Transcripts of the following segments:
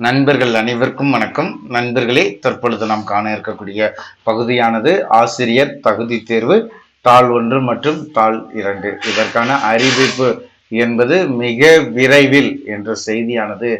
நண்பர்கள் அனைவருக்கும் வணக்கம். நண்பர்களே தற்பொழுது நாம் காண இருக்கக்கூடிய பகுதியானது ஆசிரியர் தகுதி தேர்வு தாள் ஒன்று மற்றும் தாள் இரண்டு. இதற்கான அறிவிப்பு என்பது மிக விரைவில் என்ற செய்தியானது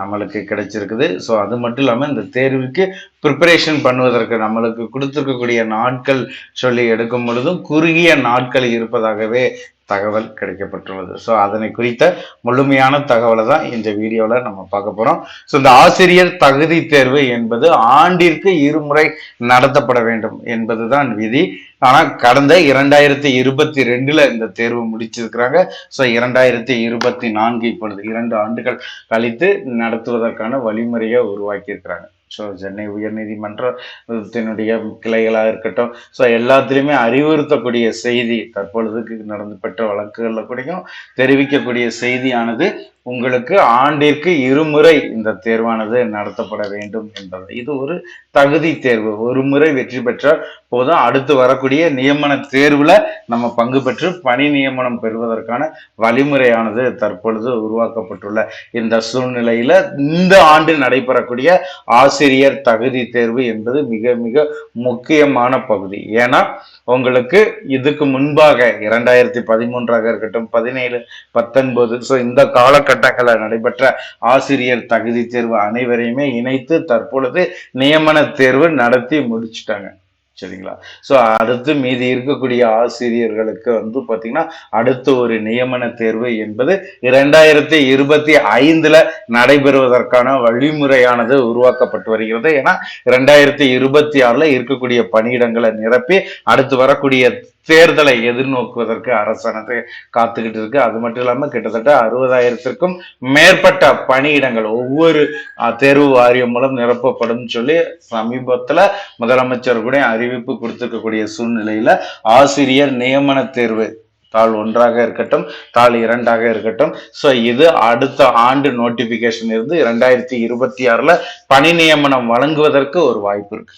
நம்மளுக்கு கிடைச்சிருக்குது. ஸோ அது மட்டும் இல்லாமல் இந்த தேர்வுக்கு ப்ரிப்பரேஷன் பண்ணுவதற்கு நம்மளுக்கு கொடுத்துருக்கக்கூடிய நாட்கள் சொல்லி எடுக்கும் பொழுதும் குறுகிய நாட்கள் இருப்பதாகவே தகவல் கிடைக்கப்பட்டுள்ளது. ஸோ அதனை குறித்த முழுமையான தகவலை தான் இந்த வீடியோவில் நம்ம பார்க்க போகிறோம் ஸோ இந்த ஆசிரியர் தகுதி தேர்வு என்பது ஆண்டிற்கு இருமுறை நடத்தப்பட வேண்டும் என்பதுதான் விதி. ஆனால் கடந்த இரண்டாயிரத்தி இருபத்தி ரெண்டுல இந்த தேர்வு முடிச்சிருக்கிறாங்க. ஸோ இரண்டாயிரத்தி இருபத்தி நான்கு இப்பொழுது இரண்டு ஆண்டுகள் கழித்து நடத்துவதற்கான வழிமுறையை உருவாக்கி இருக்கிறாங்க ஸோ சென்னை உயர்நீதிமன்றத்தினுடைய கிளைகளாக இருக்கட்டும். ஸோ எல்லாத்துலேயுமே அறிவுறுத்தக்கூடிய செய்தி தற்பொழுதுக்கு நடந்து பெற்ற வழக்குகளில் கூடயும் தெரிவிக்கக்கூடிய செய்தியானது உங்களுக்கு ஆண்டிற்கு இருமுறை இந்த தேர்வானது நடத்தப்பட வேண்டும் என்பது. இது ஒரு தகுதி தேர்வு. ஒரு முறை வெற்றி பெற்றால் போதும். அடுத்து வரக்கூடிய நியமன தேர்வில் நம்ம பங்கு பெற்று பணி நியமனம் பெறுவதற்கான வழிமுறையானது தற்பொழுது உருவாக்கப்பட்டுள்ள இந்த சூழ்நிலையில் இந்த ஆண்டு நடைபெறக்கூடிய ஆசிரியர் தகுதி தேர்வு என்பது மிக மிக முக்கியமான பகுதி. ஏன்னா உங்களுக்கு இதுக்கு முன்பாக இரண்டாயிரத்தி பதிமூன்றாக இருக்கட்டும் பதினேழு பத்தொன்பது ஸோ இந்த காலகட்டங்களில் நடைபெற்ற ஆசிரியர் தகுதி தேர்வு அனைவரையுமே இணைத்து தற்பொழுது நியமன தேர்வு நடத்தி முடிச்சுட்டாங்க. சரிங்களா? ஸோ அடுத்து மீதி இருக்கக்கூடிய ஆசிரியர்களுக்கு வந்து பார்த்தீங்கன்னா அடுத்து ஒரு நியமன தேர்வு என்பது இரண்டாயிரத்தி இருபத்தி ஐந்துல நடைபெறுவதற்கான வழிமுறையானது உருவாக்கப்பட்டு வருகிறது. ஏன்னா இரண்டாயிரத்தி இருபத்தி ஆறுல இருக்கக்கூடிய பணியிடங்களை நிரப்பி அடுத்து வரக்கூடிய தேர்தலை எதிர்நோக்குவதற்கு அரசானது காத்துக்கிட்டு இருக்கு. அது மட்டும் இல்லாமல் கிட்டத்தட்ட அறுபதாயிரத்திற்கும் மேற்பட்ட பணியிடங்கள் ஒவ்வொரு தேர்வு வாரியம் மூலம் நிரப்பப்படும் சொல்லி சமீபத்துல முதலமைச்சர் கூட அறிவிப்பு கொடுத்துருக்கக்கூடிய சூழ்நிலையில ஆசிரியர் நியமன தேர்வு தாள் ஒன்றாக இருக்கட்டும் தாள் இரண்டாக இருக்கட்டும். ஸோ இது அடுத்த ஆண்டு நோட்டிபிகேஷன் இருந்து இரண்டாயிரத்தி இருபத்தி ஆறில் பணி நியமனம் வழங்குவதற்கு ஒரு வாய்ப்பு இருக்கு.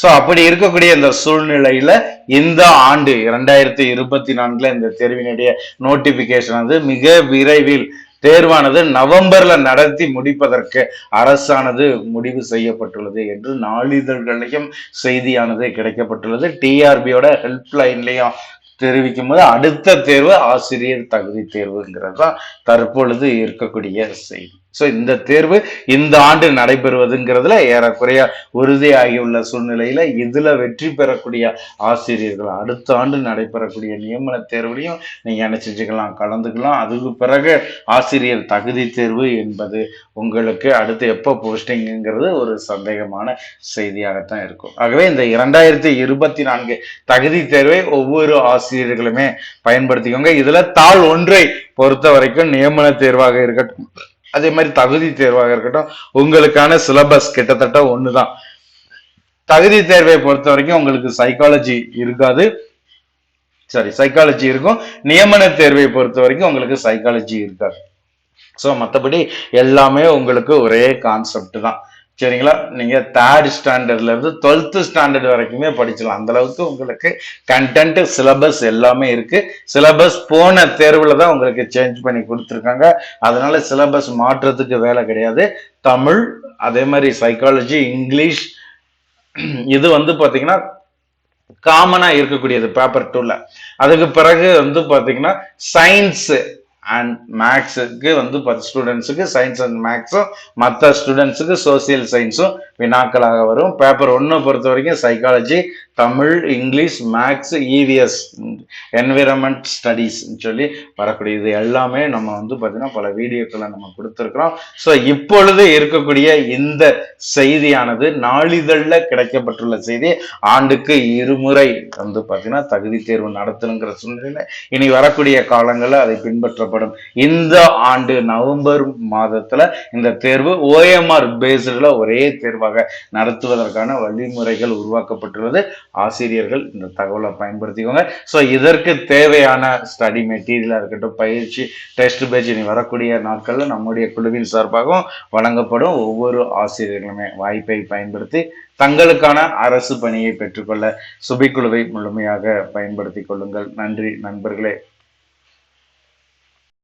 ஸோ அப்படி இருக்கக்கூடிய இந்த சூழ்நிலையில இந்த ஆண்டு இரண்டாயிரத்தி இருபத்தி நான்குல இந்த தேர்வினுடைய நோட்டிபிகேஷன் வந்து மிக விரைவில் தேர்வானது நவம்பர்ல நடத்தி முடிப்பதற்கு அரசானது முடிவு செய்யப்பட்டுள்ளது என்று நாளிதழ்களையும் செய்தியானது கிடைக்கப்பட்டுள்ளது. டிஆர்பியோட ஹெல்ப்லைன்லையும் தெரிவிக்கும் போது அடுத்த தேர்வு ஆசிரியர் தகுதி தேர்வுங்கிறது தான் தற்பொழுது இருக்கக்கூடிய செய்தி. ஸோ இந்த தேர்வு இந்த ஆண்டு நடைபெறுவதுங்கிறதுல ஏறக்குறைய உறுதியாகியுள்ள சூழ்நிலையில இதுல வெற்றி பெறக்கூடிய ஆசிரியர்கள் அடுத்த ஆண்டு நடைபெறக்கூடிய நியமன தேர்வுலையும் நீங்க என்ன செஞ்சுக்கலாம் கலந்துக்கலாம். அதுக்கு பிறகு ஆசிரியர் தகுதி தேர்வு என்பது உங்களுக்கு அடுத்து எப்போ போஸ்டிங்கிறது ஒரு சந்தேகமான செய்தியாகத்தான் இருக்கும். ஆகவே இந்த இரண்டாயிரத்தி இருபத்தி நான்கு தகுதி தேர்வை ஒவ்வொரு ஆசிரியர்களுமே பயன்படுத்திக்கோங்க. இதுல தாள் ஒன்றை பொறுத்த வரைக்கும் நியமன தேர்வாக இருக்கட்டும். அதே மாதிரி தகுதி தேர்வாக இருக்கட்டும் உங்களுக்கான சிலபஸ் கிட்டத்தட்ட ஒண்ணுதான். தகுதி தேர்வை பொறுத்த வரைக்கும் உங்களுக்கு சைக்காலஜி இருக்காது. சாரி சைக்காலஜி இருக்கும். நியமன தேர்வை பொறுத்த வரைக்கும் உங்களுக்கு சைக்காலஜி இருக்காது. ஸோ மற்றபடி எல்லாமே உங்களுக்கு ஒரே கான்செப்ட் தான். சரிங்களா? நீங்கள் தேர்ட் ஸ்டாண்டர்ட்லேருந்து டுவெல்த்து ஸ்டாண்டர்ட் வரைக்குமே படிச்சலாம். அந்தளவுக்கு உங்களுக்கு கண்டென்ட்டு சிலபஸ் எல்லாமே இருக்குது சிலபஸ் போன தேர்வில் தான் உங்களுக்கு சேஞ்ச் பண்ணி கொடுத்துருக்காங்க. அதனால் சிலபஸ் மாற்றத்துக்கு வேலை கிடையாது. தமிழ் அதே மாதிரி சைக்காலஜி இங்கிலீஷ் இது வந்து பார்த்திங்கன்னா காமனாக இருக்கக்கூடியது பேப்பர் டூவில் அதுக்கு பிறகு வந்து பார்த்திங்கன்னா சயின்ஸு அண்ட் மேக்ஸுக்கு வந்து பத்து ஸ்டூடெண்ட்ஸுக்கு சயின்ஸ் அண்ட் மேக்ஸும் மற்ற ஸ்டூடெண்ட்ஸுக்கு சோசியல் சயின்ஸும் வினாக்களாக வரும். பேப்பர் ஒன்றை பொறுத்த வரைக்கும் psychology Tamil English maths EVS environment ஸ்டடீஸ்ன்னு சொல்லி வரக்கூடிய இது எல்லாமே நம்ம வந்து பார்த்தீங்கன்னா பல வீடியோக்களை நம்ம கொடுத்துருக்குறோம். ஸோ இப்பொழுது இருக்கக்கூடிய இந்த செய்தியானது நாளிதழில் கிடைக்கப்பட்டுள்ள செய்தி. ஆண்டுக்கு இருமுறை வந்து பார்த்தீங்கன்னா தகுதி தேர்வு நடத்தணுங்கிற சூழ்நிலையில் இனி வரக்கூடிய காலங்களில் அதை பின்பற்றப்படும். இந்த ஆண்டு நவம்பர் மாதத்தில் இந்த தேர்வு ஓஎம்ஆர் பேஸ்டில் ஒரே தேர்வாக நடத்துவதற்கான வழிமுறைகள் உருவாக்கப்பட்டுள்ளது. ஆசிரியர்கள் இந்த தகவலை பயன்படுத்திக்கோங்க. ஸோ இதற்கு தேவையான ஸ்டடி மெட்டீரியலாக இருக்கட்டும் பயிற்சி டெஸ்ட் பேஜ் இனி வரக்கூடிய நாட்களில் நம்முடைய குழுவின் சார்பாகவும் வழங்கப்படும் ஒவ்வொரு ஆசிரியர்களுமே வாய்ப்பை பயன்படுத்தி தங்களுக்கான அரசு பணியை பெற்றுக்கொள்ள சுபிக்குழுவை முழுமையாக பயன்படுத்திக் கொள்ளுங்கள். நன்றி நண்பர்களே.